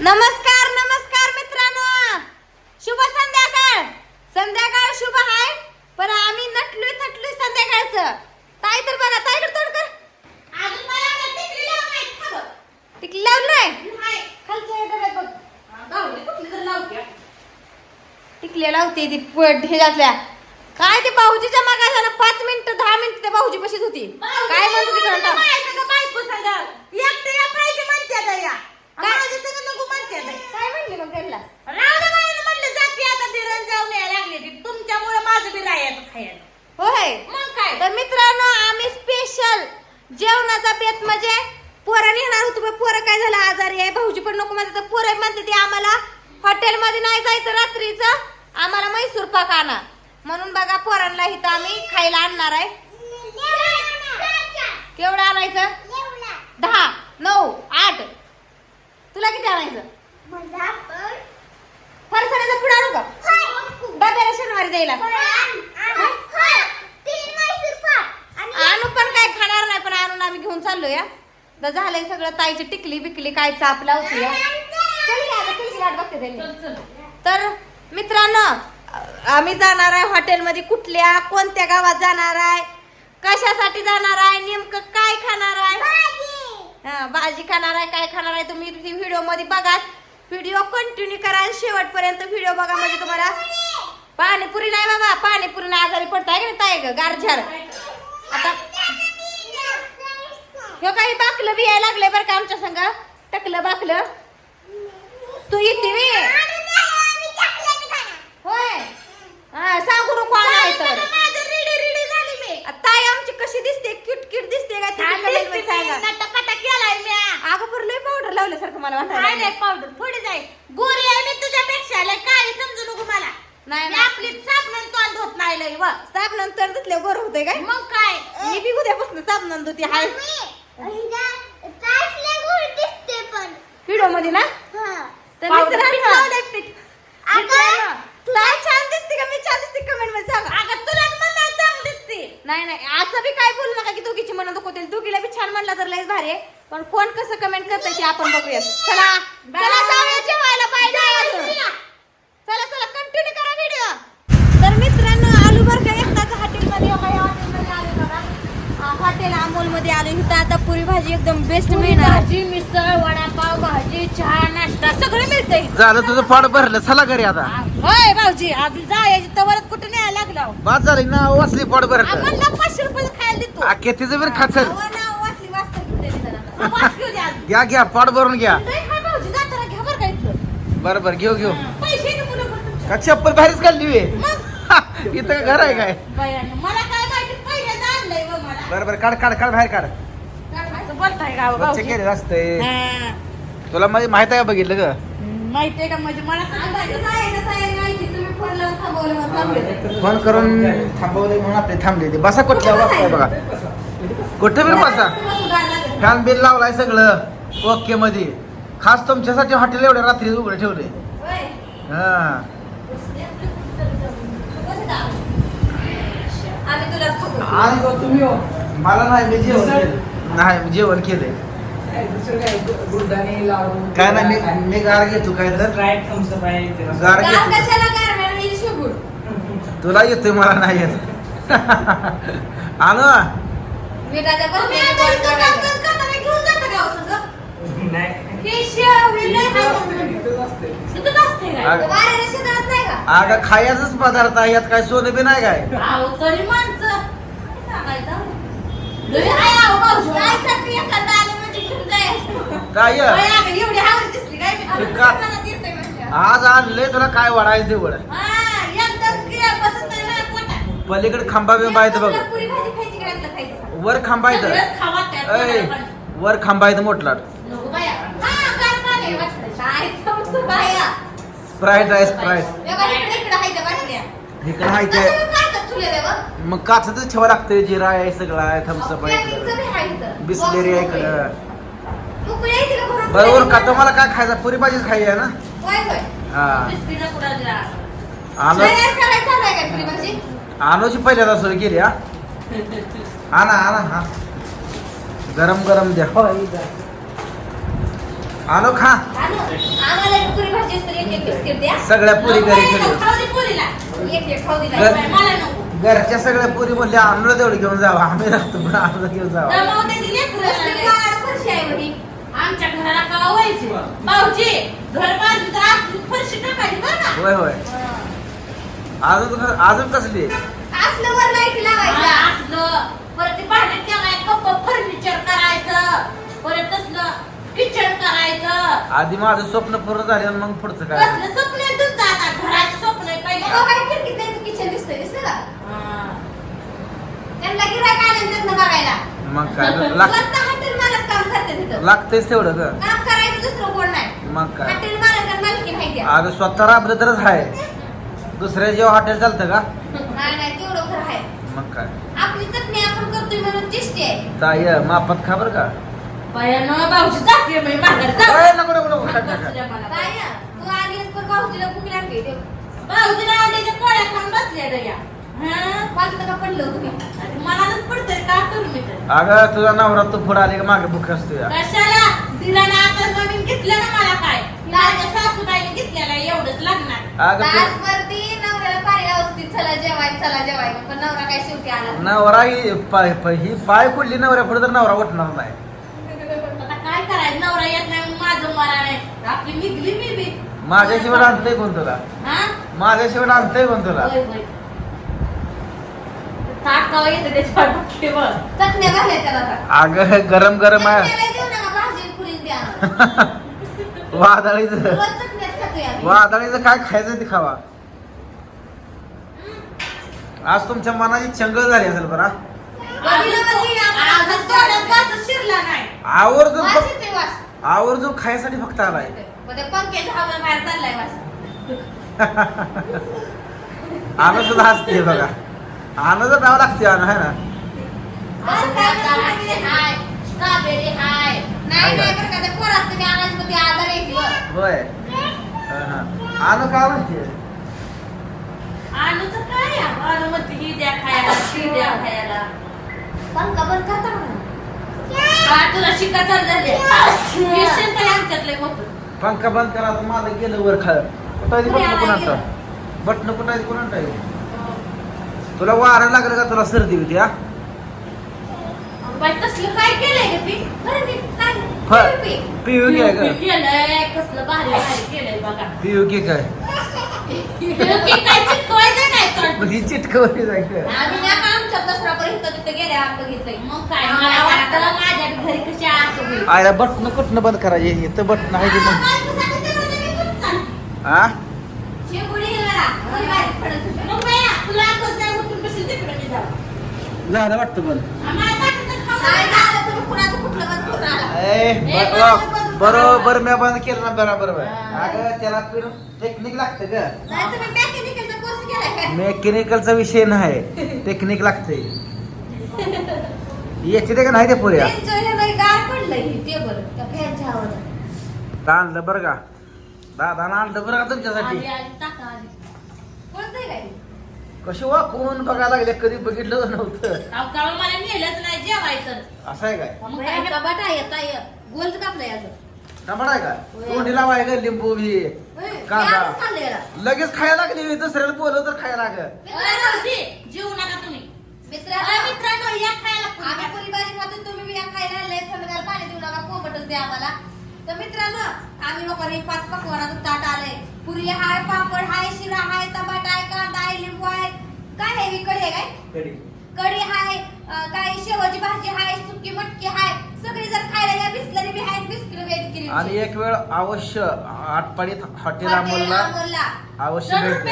नमस्कार नमस्कार मित्रांनो. शुभ संध्याकाळ. संध्याकाळ शुभ आहे पण आम्ही नटलोय थटलोय संध्याकाळचं. ताई तर बघा ताईकडे तोड कर. टिकली लावलंय खालच्या डब्यात बघ. टिकल्या लावते. ती ह्याच्यातल्या. काय ते भाऊजीच्या मागा झालं? पाच मिनिटं दहा मिनिटं त्या भाऊजी पशीच होती. काय म्हणत होती घंटा? काय? म्हणली मग त्यांना? तुमच्यामुळे माझं बी राहायचं खायचं होय. मग काय? तर मित्रांनो आम्ही स्पेशल जेवणाचा बेत म्हणजे पोरं नेणार होतो पण पोरं काय झालं आजारी आहे. भाऊजी पण नको म्हणते तर पोरं म्हणते ते आम्हाला हॉटेलमध्ये नाही जायचं रात्रीचं. आम्हाला म्हैसूर पाक आणा. म्हणून बघा पोरांना इथं आम्ही खायला आणणार आहे. केवढं आणायचं? दहा नऊ आठ. तुला किती आणायचं? फरसाण्याचा पुढे आणू का? डब्याला शनिवारी द्यायला. आणू. पण. काय खाणार नाही पण आणून आम्ही घेऊन चाललो या तर झालंय सगळं ताईची टिकली बिकली काय चापला होती या. बघते त्यांनी. तर मित्रांनो आम्ही जाणार आहे हॉटेलमध्ये कुठल्या कोणत्या गावात जाणार आहे? कशासाठी जाणार आहे? नेमकं काय खाणार आहे? हा, भाजी खाणार आहे काय खाणार आहे? तुम्ही व्हिडिओमध्ये बघा व्हिडिओ कंटिन्यू करा आणि शेवटपर्यंत व्हिडिओ बघा म्हणजे तुम्हाला पाणीपुरी नाही बाबा पाणीपुरी नाही आजारी पडताय का नाही ग? गारझार आता हे काही बाकलं बी यायला लागलंय बरं का आमच्या संग? टकलं बाकलं. तू येते वे होय हा सांगू नको आणाय तर ताई आमची कशी दिसते क्यूट क्यूट दिसते का ती comment मध्ये सांगा अगं बरं लय पावडर लावल्यासारखं मला वाटायला पावडर थोडी जाईल गोरी आहे मी तुझ्यापेक्षा लय काय समजू नको मला नाही मी आपली साबण तोंड होत नाही लय व. साप नंतर धुतल्या बरं होतंय काय? मग काय? मी बी उद्यापासून नंद होती हाय. व्हिडिओमध्ये ना? तर Powder मित्रांनो, पीठ लावलंय पीठ. मित्रांनो, ताई छान दिसते का? मी छान दिसते कमेंटमध्ये सांगा. अगं तुला दिसते. नाही नाही असं बी काय बोलू नका की दोघीची म्हणत नको होतील दोघीला बी छान म्हणलं तर लयच भारी आहे. पण कोण कसं कमेंट करतंय ते आपण बघूया चला चला जाऊया जेवायला. पाहिजे चला चला कंटिन्यू करा व्हिडिओ तर मित्रांनो आलू बरं का एकदाच हॉटेलमध्ये हॉटेलमध्ये आलो बघा आ, हॉटेल अमोल मध्ये आलो इथं आता पुरी भाजी एकदम बेस्ट मिळणार. भाजी मिसळ वडापाव भाजी चहा नाश्ता सगळं मिळतंय. झालं तुझं पाड भरलं. चला घरी आता. होय भाऊजी आधी जायची तवरच कुठे न्यायला लागला? बाद झाली ना वाचली पाड भरलं. म्हणलं पाचशे रुपये खायला देतो. आखे तिचं बी खाचल अहो, नाव वाचली वाचता घेऊन दिली जरा. पाच घेऊ द्या. घ्या घ्या पाड भरून घ्या. भाऊजी जाताना घ्या बरं का इथलं. बरं बरं घेऊ घेऊ. पैसे मुलं. का चप्पल बाहेरच काढली वे? मग? इथं घर आहे काय? बायांनो, मला काय माहिती पहिल्यांदा आणलंय बघ मला बरं बरं काढ काढ काढ बाहेर काढ. असं बोलताय का हो हा. तुला माझी माहीत आहे का बघितलं ग? माहितीये का? म्हणजे मला फोन लावून थांबवलं म्हणून थांबले. फोन करून थांबवले म्हणून आपले थांबले ते. बसा कुठल्या बघा. कुठे बी बसा. फॅन बिल लावलाय सगळं. ओके मध्ये खास तुमच्यासाठी हॉटेल एवढ्या रात्री उघडे ठेवले होय. हा. आम्ही तुला खाऊ. आणि मला नाही मी जेवण केलं नाही मी जेवण केलंय. काय नाही मी मी गार घेतो काय तर. गार गार घेतो. कशाला गार? मॅडम ही शेपूट. तुला येतोय मला नाही येत. आणू मिठाच्या तुम्ही बर्फीने आता घेऊन जाता हो? हे हे नाही? अगं खायचंच पदार्थ आहे यात काय सोनं बी नाही काय? म्हणजे. काय बाई, अगं, एवढी आवड दिसली काय मी? ते का- मनात येतंय म्हणलं. आज आणलंय तुला काय वाढायचं हा, पोटात. पलीकडे खांबा बिंबा येतं बघ. तुला पुरी भाजी खायची का यातलं खायचं? वर खांबा येतं. वर खांबा येतं मोठला नको बाया. हा, गार पाणी आहे वाटतं. काय थांबतो बाया? स्प्राईट आहे स्प्राईट हे बघ, इकडे- इकडे आहे ते. मग काचच ठेवा लागतंय जिरा आहे सगळं आहे थम्सअप आहे. बिस्लेरी आहे इकडं. बरोबर का. तुम्हाला काय खायचं पुरी भाजीच खायची आहे ना. हा? आणूची पहिल्यांदा सुरू केली हा? आणा आणा हा गरम गरम द्या. आणू खा. आणू. आम्हाला एक पुरी भाजी असते एक एक बिस्किट द्या. सगळ्या पुरी घरी नको, केली खाऊ दे पोरीला. एक एक खाऊ दिला घर- मला नको. घरच्या सगळ्या पुरी म्हणल्या आणूला तेवढी घेऊन जावा. आम्ही राहतो पण आणूला घेऊन जावा. दमावून दे दिली लेकरं. कसली काळा फरशी आहे बघी. आमच्या घराला का व्हायचे भाऊजी घर बांधली तर आतली फरशी टाकायची बरं का? होय होय. अजून अजून कसली? असलं वर लाइट लावायचा. मला असलं. परत ते भांडे ठेवायचं कप्प फर्निचर करायचं. परत तसलं किचन करायचं. आधी माझं स्वप्न पूर्ण झाले मग पुढचं काय? कसलं स्वप्न आहे तुमचं आता? घराचं स्वप्न आहे पहिलं. खिडकीत किचन दिसतंय दिसतं का? हा. त्यांना गिरायक बघायला. मग काय? लाग स्वतः हॉटेल मालक काम करते तिथं. लागतेच तेवढं ग. काम करायचं दुसरं कोण नाही. मग काय? हॉटेल मालक आणि मालकी माहिती आहे. अगं स्वतः राबलं तरच आहे. दुसऱ्या जेव्हा हॉटेल चालतं का? नाही नाही तेवढं खरं आहे. मग काय? आपली चटणी आपण करतोय म्हणून टेस्टी आहे. ताय मापात खा बरं का. बायानं भाऊजी जाते मी माघार जाऊ ए, नको नको नको खा, खा, खा. काय ना, तू आलीस पण भाऊजीला भूक लागली ते भाऊजीला अंड्याच्या पोळ्या खाऊन बसल्या रे या. हं? पाच टका पडलं तुम्ही आणि मला नच पडतंय का करू मी तर? अगं तुझा नवरा तू पुढे आली का मागे भूक असतो या. कशाला? दिराने आता नवीन घेतलं ना मला काय? माझ्या सासूबाईने घेतलेला एवढंच लागणार. अगं तू तासभरती नवऱ्याला पाणी लावती चला जेवाय चला जेवाय. पण नवरा काय शेवटी आला नवरा ही पाय पाय- ही पाय कुठली नवऱ्या पुढे तर नवरा उठणार नाही. काय करायचं नवरा येत नाही मग माझं मरा नाही. आपली निघली मी बी. माझ्याशिवाय आणतंय कोण तुला? हा? माझ्याशिवाय आणतंय कोण तुला? होय होय. ताट कवा येते त्याच्यावर बघते बघ. चटण्या घालाय त्याला आता. अगं गरम गरम आहे. चटण्याला देऊ नका भाजी पुरी द्या. वादळीचं. रोज चटण्याच खातोय आम्ही. वादळीचं काय खायचं ते खावा. आज तुमच्या मनाची चंगळ झाली असेल बरा आवर्जून फक्त-. आवर्जून खायसाठी फक्त आलाय. मग ते पंख्याच्या हवेला बाहेर चाललाय वास. आनं सुद्धा हसते बघा. आनंद नाव लागते आनं आहे ना? हाय. हाय. बरं का. होय. काय आणूच ही द्या खायला ती द्या खायला. पंखा बंद करता तुला शिका चाल झाली आमच्यातले पंखा बंद करा तर माझं गेलं वर खाय कुठं आहे कुठे बटन कुणाचं? गेलं? बटन कुठं आहे कुणाचं आहे? तुला वारं लागलं का? तुला सर्दी होती हा? तसलं काय केलंय ती काय? पिऊ घे केलंय कसलं भारी भारी केलंय बघा. पिऊ घे काय काय काय ही चिटकवली जायचं आम्ही ना का आमच्या दसरापर्यंत इथं तिथं गेले आम्ही बघितलंय. मग काय? मला वाटतं माझ्या घरी कशी असं होईल. आयला बटन कुठनं बंद करायचे इथं बटन आहे की मग हा. झालं वाटतं बंद. ए, बरोबर, मी बंद केलं ना बरोबर. हा. अगं त्याला टेक्निक लागतं ग. नाही तुम्ही मेकॅनिकलचा कोर्स केलाय काय? मेकॅनिकलचा विषय नाही. टेक्निक लागते. याची ते का नाही ते पुऱ्या त्यांचं हे बाई गार पडलंय हे टेबल त्या फॅनच्या हवाला. आणलं बरं का? दादा आणलं बरं का तुमच्यासाठी? कशी वाकून बघायला लागले कधी बघितलं नव्हतं. मला नेलंच नाही जेवायचं. असं आहे काय? मग बाई, काय आता बटा येत आहे. गोलच कापलंय अजून. टमाटा आहे का तोंडी लावाय का लिंबू बी. कांदा. लगेच खायला लागली दुसऱ्याला बोलव तर खायला लाग अरे भाऊजी, जेवू नका तुम्ही. मित्रांनो, या खायला आम्ही पुरी भाजी खातो तुम्ही या खायला लय थंडगार पाणी देऊ नका कोमटच द्या आम्हाला. तर मित्रांनो आम्ही लोक हे पाच पकवानाचं ताट आलंय. पुरी हाय पापड हाय शिरा हाय टमाटा आहे कांदा आहे लिंबू आहे काय आहे विकड आहे काय? कढी. हाय काय शेवाची भाजी हाय सुकी मटकी हाय. सगळी जर खायला या बिस्लरी बी हाय बिस्किट बी आहेत आणि एक वेळ अवश्य आटपाडीत हॉटेल अमोलला अवश्य जरूर